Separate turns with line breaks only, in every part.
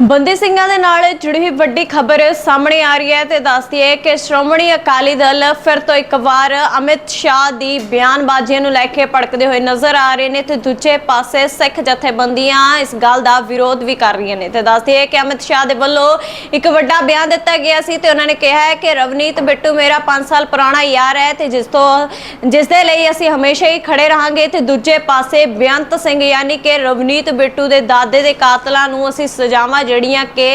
ਬੰਦੀ ਸਿੰਘਾਂ ਦੇ ਨਾਲ ਜੁੜੀ ਹੋਈ ਵੱਡੀ ਖਬਰ ਸਾਹਮਣੇ ਆ ਰਹੀ ਹੈ ਤੇ ਦੱਸਦੀ ਹੈ ਕਿ ਸ਼੍ਰੋਮਣੀ ਅਕਾਲੀ ਦਲ ਫਿਰ ਤੋਂ ਇੱਕ ਵਾਰ ਅਮਿਤ ਸ਼ਾਹ ਦੀ ਬਿਆਨਬਾਜ਼ੀਆਂ ਨੂੰ ਲੈ ਕੇ ਭੜਕਦੇ ਹੋਏ ਨਜ਼ਰ ਆ ਰਹੇ ਨੇ ਤੇ ਦੂਜੇ ਪਾਸੇ ਸਿੱਖ ਜਥੇਬੰਦੀਆਂ ਇਸ ਗੱਲ ਦਾ ਵਿਰੋਧ ਵੀ ਕਰ ਰਹੀਆਂ ਨੇ ਤੇ ਦੱਸਦੀ ਹੈ ਕਿ ਅਮਿਤ ਸ਼ਾਹ ਦੇ ਵੱਲੋਂ ਇੱਕ ਵੱਡਾ ਬਿਆਨ ਦਿੱਤਾ ਗਿਆ ਸੀ ਤੇ ਉਹਨਾਂ ਨੇ ਕਿਹਾ ਹੈ ਕਿ ਰਵਨੀਤ ਬਿੱਟੂ ਮੇਰਾ 5 ਸਾਲ ਪੁਰਾਣਾ ਯਾਰ ਹੈ ਤੇ ਜਿਸ ਤੋਂ ਜਿਸ ਦੇ ਲਈ ਅਸੀਂ ਹਮੇਸ਼ਾ ਹੀ ਖੜੇ ਰਹਾਂਗੇ ਤੇ ਦੂਜੇ ਪਾਸੇ ਬੇਅੰਤ ਸਿੰਘ ਯਾਨੀ ਕਿ ਰਵਨੀਤ ਬਿੱਟੂ ਦੇ ਦਾਦੇ ਦੇ ਕਾਤਲਾਂ ਨੂੰ ਅਸੀਂ ਸਜ਼ਾਵਾਂ ਜਿਹੜੀਆਂ ਕਿ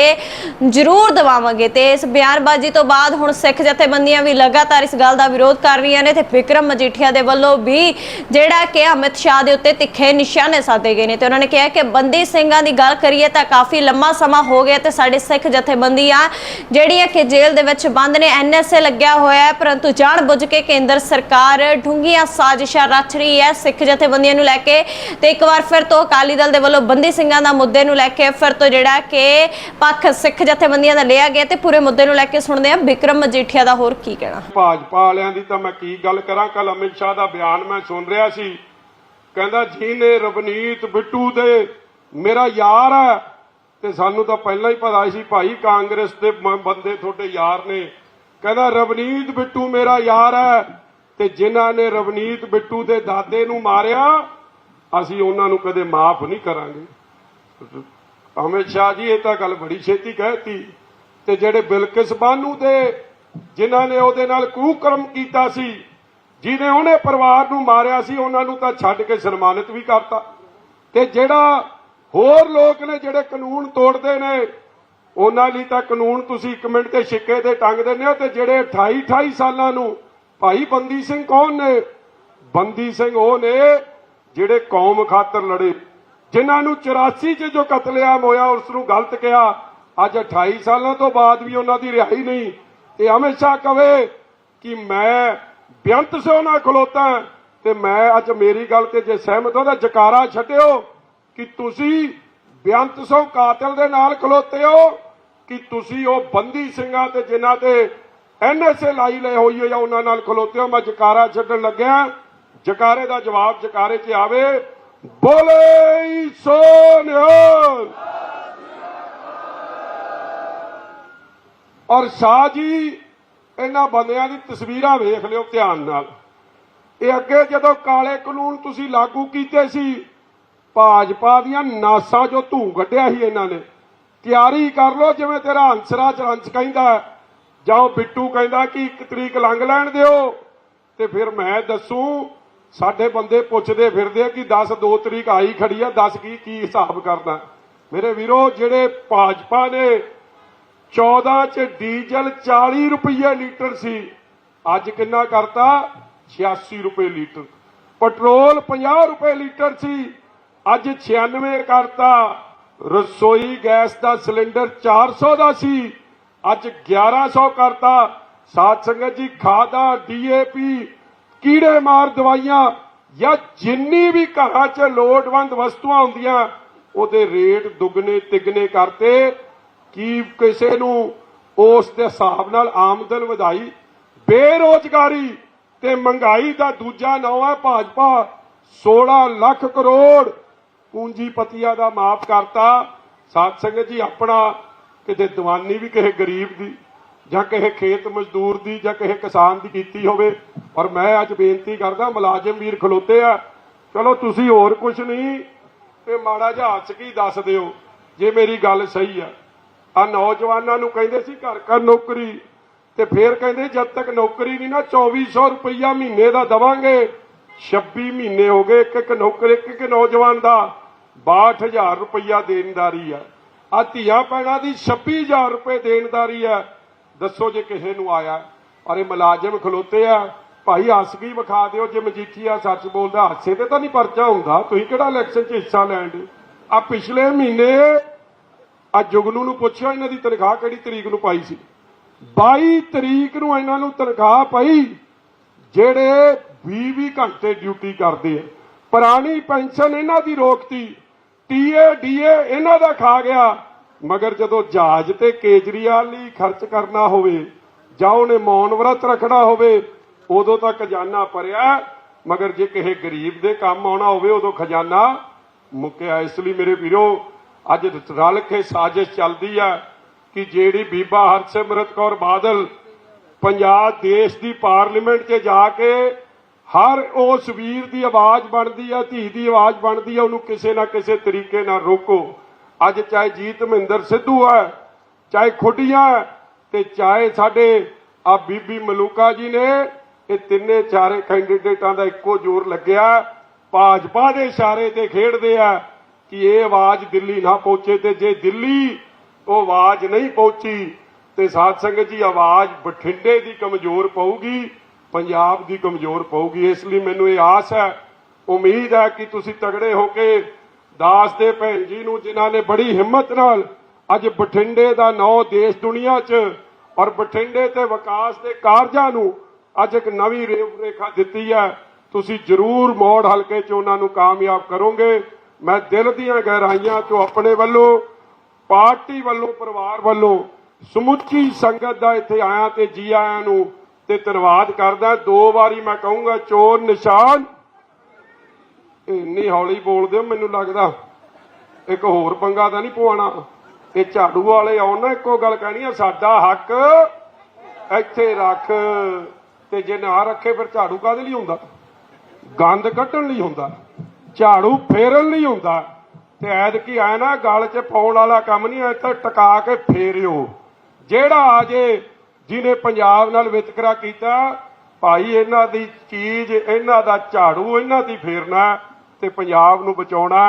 ਜ਼ਰੂਰ ਦਿਵਾਵਾਂਗੇ ਤੇ ਇਸ ਬਿਆਨਬਾਜ਼ੀ ਤੋਂ ਬਾਅਦ ਹੁਣ ਸਿੱਖ ਜਥੇਬੰਦੀਆਂ ਵੀ ਲਗਾਤਾਰ ਇਸ ਗੱਲ ਦਾ ਵਿਰੋਧ ਕਰ ਰਹੀਆਂ ਨੇ ਤੇ ਵਿਕਰਮ ਮਜੀਠੀਆ ਦੇ ਵੱਲੋਂ ਵੀ ਜਿਹੜਾ ਕਿ ਅਮਿਤ ਸ਼ਾਹ ਦੇ ਉੱਤੇ ਤਿੱਖੇ ਨਿਸ਼ਾਨੇ ਸਾਧੇ ਗਏ ਨੇ ਤੇ ਉਹਨਾਂ ਨੇ ਕਿਹਾ ਕਿ ਬੰਦੀ ਸਿੰਘਾਂ ਦੀ ਗੱਲ ਕਰੀਏ ਤਾਂ ਕਾਫੀ ਲੰਮਾ ਸਮਾਂ ਹੋ ਗਿਆ ਤੇ ਸਾਡੇ ਸਿੱਖ ਜਥੇਬੰਦੀਆਂ ਜਿਹੜੀਆਂ ਕਿ ਜੇਲ੍ਹ ਦੇ ਵਿੱਚ ਬੰਦ ਨੇ ਐਨਐਸਏ ਲੱਗਿਆ ਹੋਇਆ ਹੈ, ਪਰੰਤੂ ਜਾਣ ਬੁੱਝ ਕੇ ਕੇਂਦਰ ਸਰਕਾਰ ਢੁੰਗੀਆਂ ਸਾਜ਼ਿਸ਼ਾਂ ਰਚ ਰਹੀ ਹੈ ਸਿੱਖ ਜਥੇਬੰਦੀਆਂ ਨੂੰ ਲੈ ਕੇ ਤੇ ਇੱਕ ਵਾਰ ਫਿਰ ਤੋਂ ਅਕਾਲੀ ਦਲ ਦੇ ਵੱਲੋਂ ਬੰਦੀ ਸਿੰਘਾਂ ਦਾ ਮੁੱਦੇ ਨੂੰ ਲੈ ਕੇ ਫਿਰ ਤੋਂ ਜਿਹੜਾ ਕਿ ਪੱਖ ਸਿੱਖ ਜਥੇਬੰਦੀਆਂ ਦਾ ਲਿਆ ਗਿਆ ਤੇ ਪੂਰੇ ਮੁੱਦੇ ਨੂੰ ਲੈ ਕੇ ਸੁਣਦੇ ਹਾਂ ਵਿਕਰਮ ਮਜੀਠੀਆ ਦਾ ਹੋਰ ਕੀ ਕਹਿਣਾ।
ਭਾਜਪਾ ਵਾਲਿਆਂ ਦੀ ਤਾਂ ਮੈਂ ਕੀ ਗੱਲ ਕਰਾਂ ਕੱਲ ਅਮਿਤ ਸ਼ਾਹ ਦਾ ਬਿਆਨ ਮੈਂ ਸੁਣ ਰਿਹਾ ਸੀ। ਕਹਿੰਦਾ, ਜਿਹਨੇ ਰਵਨੀਤ ਬਿੱਟੂ ਦੇ ਮੇਰਾ ਯਾਰ ਹੈ, ਤੇ ਸਾਨੂੰ ਤਾਂ ਪਹਿਲਾਂ ਹੀ ਪਤਾ ਸੀ ਭਾਈ ਕਾਂਗਰਸ ਦੇ ਬੰਦੇ ਤੁਹਾਡੇ ਯਾਰ ਨੇ। ਕਹਿੰਦਾ, ਰਵਨੀਤ ਬਿੱਟੂ ਮੇਰਾ ਯਾਰ ਹੈ, ਤੇ ਜਿਨ੍ਹਾਂ ਨੇ ਰਵਨੀਤ ਬਿੱਟੂ ਦੇ ਦਾਦੇ ਨੂੰ ਮਾਰਿਆ, ਅਸੀਂ ਉਹਨਾਂ ਨੂੰ ਕਦੇ ਮਾਫ ਨਹੀਂ ਕਰਾਂਗੇ। ਅਮਿਤ ਸ਼ਾਹ ਜੀ, ਇਹ ਤਾਂ ਗੱਲ ਬੜੀ ਛੇਤੀ ਕਹਿਤੀ ਤੇ ਜਿਹੜੇ ਬਿਲਕਿਸ ਬਾਨੂ ਦੇ, ਜਿਨ੍ਹਾਂ ਨੇ ਉਹਦੇ ਨਾਲ ਕੂਕਰਮ ਕੀਤਾ ਸੀ, ਜਿਹਨੇ ਉਹਨੇ ਪਰਿਵਾਰ ਨੂੰ ਮਾਰਿਆ ਸੀ, ਉਹਨਾਂ ਨੂੰ ਤਾਂ ਛੱਡ ਕੇ ਸਨਮਾਨਿਤ ਵੀ ਕਰਤਾ। ਤੇ ਜਿਹੜਾ ਹੋਰ ਲੋਕ ਨੇ ਜਿਹੜੇ ਕਾਨੂੰਨ ਤੋੜਦੇ ਨੇ, ਉਹਨਾਂ ਲਈ ਤਾਂ ਕਾਨੂੰਨ ਤੁਸੀਂ ਇੱਕ ਮਿੰਟ ਤੇ ਛਿੱਕੇ ਤੇ ਟੰਗ ਦਿੰਦੇ ਹੋ, ਤੇ ਜਿਹੜੇ 28 28 ਸਾਲਾਂ ਨੂੰ ਭਾਈ ਬੰਦੀ ਸਿੰਘ ਕੌਣ ਨੇ? ਬੰਦੀ ਸਿੰਘ ਉਹ ਨੇ ਜਿਹੜੇ ਕੌਮ ਖਾਤਰ ਲੜੇ। ਜਿਨ੍ਹਾਂ ਨੂੰ 84 ਚ ਜੋ ਕਤਲੇਆਮ ਹੋਇਆ, ਉਸ ਨੂੰ ਗਲਤ ਕਿਹਾ। ਅੱਜ 28 ਸਾਲਾਂ ਤੋਂ ਬਾਅਦ ਵੀ ਉਹਨਾਂ ਦੀ ਰਿਹਾਈ ਨਹੀਂ। ਤੇ ਹਮੇਸ਼ਾ ਕਵੇ ਕਿ ਮੈਂ ਬੇਅੰਤ ਸੋ ਉਹਨਾਂ ਖਲੋਤਾ ਤੇ ਮੈਂ ਅੱਜ ਮੇਰੀ ਗੱਲ ਤੇ ਜੇ ਸਹਿਮਤ ਹੋ ਤਾਂ ਜਕਾਰਾ ਛੱਡਿਓ ਕਿ ਤੁਸੀਂ ਬੇਅੰਤ ਸੋ ਕਾਤਲ ਦੇ ਨਾਲ ਖਲੋਤੇ ਹੋ, ਕਿ ਤੁਸੀਂ ਉਹ ਬੰਦੀ ਸਿੰਘਾਂ ਤੇ ਜਿਨ੍ਹਾਂ ਤੇ ਐਨਐਸਏ ਲਾਈ ਲੈ ਹੋਈ ਹੈ ਜਾਂ ਉਹਨਾਂ ਨਾਲ ਖਲੋਤੇ ਹੋ। ਮੈਂ ਜਕਾਰਾ ਛੱਡਣ ਲੱਗਿਆ। ਜਕਾਰੇ ਦਾ ਜਵਾਬ ਜਕਾਰੇ 'ਚ ਆਵੇ। ਬੋਲੇ ਸੋਨਿਆਲ ਔਰ ਸ਼ਾਹ ਜੀ, ਇਹਨਾਂ ਬੰਦਿਆਂ ਦੀ ਤਸਵੀਰਾਂ ਵੇਖ ਲਿਓ ਧਿਆਨ ਨਾਲ। ਇਹ ਅੱਗੇ ਜਦੋਂ ਕਾਲੇ ਕਾਨੂੰਨ ਤੁਸੀਂ ਲਾਗੂ ਕੀਤੇ ਸੀ, ਭਾਜਪਾ ਦੀਆਂ ਨਾਸਾਂ ਜੋ ਧੂ ਕੱਢਿਆ ਸੀ ਇਹਨਾਂ ਨੇ, ਤਿਆਰੀ ਕਰ ਲਓ ਜਿਵੇਂ ਤੇਰਾ ਹੰਸਰਾਜ ਰੰਚ ਕਹਿੰਦਾ ਜਾਂ ਉਹ ਬਿੱਟੂ ਕਹਿੰਦਾ ਕਿ ਇੱਕ ਤਰੀਕ ਲੰਘ ਲੈਣ ਦਿਓ, ਤੇ ਫਿਰ ਮੈਂ ਦੱਸੂ ਸਾਡੇ ਬੰਦੇ ਪੁੱਛਦੇ ਫਿਰਦੇ ਆ ਕਿ 10 2 ਤਰੀਕ ਆਈ ਖੜੀ ਆ 10 ਕੀ ਕੀ ਹਿਸਾਬ ਕਰਦਾ। ਮੇਰੇ ਵੀਰੋ, ਜਿਹੜੇ ਭਾਜਪਾ ਨੇ 14 ਚ ਡੀਜ਼ਲ 40 ਰੁਪਏ ਲੀਟਰ ਸੀ, ਅੱਜ ਕਿੰਨਾ ਕਰਤਾ? 86 ਰੁਪਏ ਲੀਟਰ। ਪੈਟਰੋਲ 50 ਰੁਪਏ ਲੀਟਰ ਸੀ, ਅੱਜ 96 ਕਰਤਾ। ਰਸੋਈ ਗੈਸ ਦਾ ਸਿਲੰਡਰ 400 ਦਾ ਸੀ, ਅੱਜ 1100 ਕਰਤਾ। ਸਾਧ ਸੰਗਤ ਜੀ, ਖਾਦਾ, ਡੀਏਪੀ ਕੀੜੇ ਮਾਰ ਦਵਾਈਆਂ ਜਾਂ ਜਿੰਨੀ ਵੀ ਘਰਾਂ 'ਚ ਲੋੜਵੰਦ ਵਸਤੂਆਂ ਹੁੰਦੀਆਂ, ਉਹਦੇ ਰੇਟ ਦੁੱਗਣੇ, ਤਿੱਗਣੇ ਕਰਤੇ। ਕੀ ਕਿਸੇ ਨੂੰ ਉਸ ਦੇ ਹਿਸਾਬ ਨਾਲ ਆਮਦਨ ਵਧਾਈ? ਬੇਰੋਜ਼ਗਾਰੀ ਤੇ ਮਹਿੰਗਾਈ ਦਾ ਦੂਜਾ ਨਾਂ ਹੈ ਭਾਜਪਾ। 16 ਲੱਖ ਕਰੋੜ ਪੂੰਜੀਪਤੀਆਂ ਦਾ ਮਾਫ ਕਰਤਾ। ਸਾਧ ਸੰਗਤ ਜੀ, ਆਪਣਾ ਕਿਤੇ ਦੀਵਾਨੀ ਵੀ ਕਿਸੇ ਗਰੀਬ ਦੀ ਜਾਂ ਕਿਸੇ ਖੇਤ ਮਜ਼ਦੂਰ ਦੀ ਜਾਂ ਕਿਸੇ ਕਿਸਾਨ ਦੀ ਕੀਤੀ ਹੋਵੇ ਔਰ ਮੈਂ ਅੱਜ ਬੇਨਤੀ ਕਰਦਾ, ਮੁਲਾਜ਼ਮ ਵੀਰ ਖਲੋਤੇ ਆ। ਚਲੋ ਤੁਸੀਂ ਹੋਰ ਕੁਝ ਨਹੀਂ, ਤੇ ਮਾੜਾ ਜਿਹਾ ਹੱਸ ਕੇ ਦੱਸ ਦਿਓ, ਜੇ ਮੇਰੀ ਗੱਲ ਸਹੀ ਆ। ਆ ਨੌਜਵਾਨਾਂ ਨੂੰ ਕਹਿੰਦੇ ਸੀ ਘਰ ਘਰ ਨੌਕਰੀ, ਤੇ ਫੇਰ ਕਹਿੰਦੇ ਜਦ ਤੱਕ ਨੌਕਰੀ ਨਹੀਂ ਨਾ 2400 ਰੁਪਈਆ ਮਹੀਨੇ ਦਾ ਦਵਾਂਗੇ। 26 ਮਹੀਨੇ ਹੋ ਗਏ ਇੱਕ ਇੱਕ ਨੌਕਰ ਇੱਕ ਇੱਕ ਨੌਜਵਾਨ ਦਾ 62000 ਰੁਪਈਆ ਦੇਣਦਾਰੀ ਆ। ਆ ਧੀਆਂ ਪੈਣਾ ਦੀ 26000 ਰੁਪਏ ਦੇਣਦਾਰੀ ਆ। ਦੱਸੋ ਜੇ ਕਿਸੇ ਨੂੰ ਆਇਆ। ਔਰ ਇਹ ਮੁਲਾਜ਼ਮ ਖਲੋਤੇ ਆ ਭਾਈ ਹੱਸ ਕੇ ਵਿਖਾ ਦਿਓ, ਜੇ ਮਜੀਠੀਆ ਸੱਚ ਬੋਲਦਾ, ਹਾਸੇ ਤੇ ਤਾਂ ਨਹੀਂ ਪਰਚਾ ਹੁੰਦਾ। ਤੁਸੀਂ ਕਿਹੜਾ ਇਲੈਕਸ਼ਨ 'ਚ ਹਿੱਸਾ ਲੈਣ ਦੇ? ਆ ਪਿਛਲੇ ਮਹੀਨੇ ਆ ਜੁਗਨੂ ਨੂੰ ਪੁੱਛਿਆ, ਇਹਨਾਂ ਦੀ ਤਨਖਾਹ ਕਿਹੜੀ ਤਰੀਕ ਨੂੰ ਪਾਈ ਸੀ? 22 ਤਰੀਕ ਨੂੰ ਇਹਨਾਂ ਨੂੰ ਤਨਖਾਹ ਪਈ, ਜਿਹੜੇ 20-20 ਘੰਟੇ ਡਿਊਟੀ ਕਰਦੇ ਆ। ਪੁਰਾਣੀ ਪੈਨਸ਼ਨ ਇਹਨਾਂ ਦੀ ਰੋਕਤੀ, ਟੀਏ, ਡੀਏ ਇਹਨਾਂ ਦਾ ਖਾ ਗਿਆ। ਮਗਰ ਜਦੋਂ ਜਹਾਜ਼ ਤੇ ਕੇਜਰੀਵਾਲ ਲਈ ਖਰਚ ਕਰਨਾ ਹੋਵੇ ਜਾਂ ਉਹਨੇ ਮੌਨ ਵਰਤ ਰੱਖਣਾ ਹੋਵੇ ਉਦੋਂ ਤਾਂ ਖਜ਼ਾਨਾ ਭਰਿਆ, ਮਗਰ ਜੇ ਕਿਸੇ ਗਰੀਬ ਦੇ ਕੰਮ ਆਉਣਾ ਹੋਵੇ, ਉਦੋਂ ਖਜ਼ਾਨਾ ਮੁੱਕਿਆ। ਇਸ ਲਈ ਮੇਰੇ ਵੀਰੋ, ਅੱਜ ਰਲ ਕੇ ਸਾਜ਼ਿਸ਼ ਚੱਲਦੀ ਹੈ ਕਿ ਜਿਹੜੀ ਬੀਬਾ ਹਰਸਿਮਰਤ ਕੌਰ ਬਾਦਲ ਪੰਜਾਬ ਦੇਸ਼ ਦੀ ਪਾਰਲੀਮੈਂਟ 'ਚ ਜਾ ਕੇ ਹਰ ਉਸ ਵੀਰ ਦੀ ਆਵਾਜ਼ ਬਣਦੀ ਆ, ਧੀ ਦੀ ਆਵਾਜ਼ ਬਣਦੀ ਆ, ਉਹਨੂੰ ਕਿਸੇ ਨਾ ਕਿਸੇ ਤਰੀਕੇ ਨਾਲ ਰੋਕੋ। ਅੱਜ ਚਾਹੇ ਜੀਤ ਮਹਿੰਦਰ ਸਿੱਧੂ ਹੈ ਚਾਹੇ ਖੁੱਡੀਆਂ, ਤੇ ਚਾਹੇ ਸਾਡੇ ਆ ਬੀਬੀ ਮਲੂਕਾ ਜੀ ਨੇ ਇਹ ਤਿੰਨੇ ਚਾਰੇ ਕੈਂਡੀਡੇਟਾਂ ਦਾ ਇੱਕੋ ਜ਼ੋਰ ਲੱਗਿਆ। ਭਾਜਪਾ ਦੇ ਇਸ਼ਾਰੇ ਤੇ ਖੇਡਦੇ ਆ ਕਿ ਇਹ ਆਵਾਜ਼ ਦਿੱਲੀ ਨਾ ਪਹੁੰਚੇ ਤੇ ਜੇ ਦਿੱਲੀ ਉਹ ਆਵਾਜ਼ ਨਹੀਂ ਪਹੁੰਚੀ ਤੇ ਸਾਧ ਸੰਗਤ ਜੀ, ਆਵਾਜ਼ ਬਠਿੰਡੇ ਦੀ ਕਮਜ਼ੋਰ ਪਊਗੀ, ਪੰਜਾਬ ਦੀ ਕਮਜ਼ੋਰ ਪਊਗੀ। ਇਸ ਲਈ ਮੈਨੂੰ ਇਹ ਆਸ ਹੈ, ਉਮੀਦ ਹੈ ਕਿ ਤੁਸੀਂ ਤਗੜੇ ਹੋ ਕੇ ਦਾਸ ਦੇ ਭੈਣ ਜੀ ਨੂੰ, ਜਿਨ੍ਹਾਂ ਨੇ ਬੜੀ ਹਿੰਮਤ ਨਾਲ ਅੱਜ ਬਠਿੰਡੇ ਦਾ ਨਾਂ ਦੇਸ਼ ਦੁਨੀਆ 'ਚ ਔਰ ਬਠਿੰਡੇ ਤੇ ਵਿਕਾਸ ਦੇ ਕਾਰਜਾਂ ਨੂੰ ਅੱਜ ਇੱਕ ਨਵੀਂ ਰੇਖ ਰੇਖਾ ਦਿੱਤੀ ਹੈ। ਤੁਸੀਂ ਜ਼ਰੂਰ ਮੋੜ ਹਲਕੇ 'ਚ ਉਹਨਾਂ ਨੂੰ ਕਾਮਯਾਬ ਕਰੋਗੇ। ਮੈਂ ਦਿਲ ਦੀਆਂ ਗਹਿਰਾਈਆਂ 'ਚੋਂ ਆਪਣੇ ਵੱਲੋਂ, ਪਾਰਟੀ ਵੱਲੋਂ, ਪਰਿਵਾਰ ਵੱਲੋਂ ਸਮੁੱਚੀ ਸੰਗਤ ਦਾ ਇੱਥੇ ਆਇਆ ਤੇ ਜੀ ਆਇਆਂ ਨੂੰ ਤੇ ਧੰਨਵਾਦ ਕਰਦਾ। ਦੋ ਵਾਰੀ ਮੈਂ ਕਹੂੰਗਾ, ਚੋਰ ਨਿਸ਼ਾਨ। ਇੰਨੀ ਹੌਲੀ ਬੋਲਦੇ ਹੋ ਮੈਨੂੰ ਲੱਗਦਾ ਇੱਕ ਹੋਰ ਪੰਗਾ ਤਾਂ ਨਹੀਂ ਪਵਾਉਣਾ। ਇਹ ਝਾੜੂ ਵਾਲੇ ਆਉਣ ਨਾ, ਇੱਕੋ ਗੱਲ ਕਹਿਣੀ ਆ, ਸਾਡਾ ਹੱਕ ਇੱਥੇ ਰੱਖ। ਤੇ ਜੇ ਨਾ ਰੱਖੇ ਫਿਰ ਝਾੜੂ ਕਾਹਦੇ ਲਈ ਹੁੰਦਾ? ਗੰਦ ਕੱਢਣ ਲਈ ਹੁੰਦਾ, ਝਾੜੂ ਫੇਰਨ ਲਈ ਹੁੰਦਾ। ਤੇ ਐਤਕੀ ਆਇਆ ਨਾ ਗਲ 'ਚ ਪਾਉਣ ਵਾਲਾ ਕੰਮ ਨਹੀਂ, ਐ ਤਾਂ ਟਕਾ ਕੇ ਫੇਰਿਓ। ਜਿਹੜਾ ਆ ਜੇ ਜਿਹਨੇ ਪੰਜਾਬ ਨਾਲ ਵਿਤਕਰਾ ਕੀਤਾ, ਭਾਈ ਇਹਨਾਂ ਦੀ ਚੀਜ਼, ਇਹਨਾਂ ਦਾ ਝਾੜੂ, ਇਹਨਾਂ ਦੀ ਫੇਰਨਾ ਤੇ ਪੰਜਾਬ ਨੂੰ ਬਚਾਉਣਾ।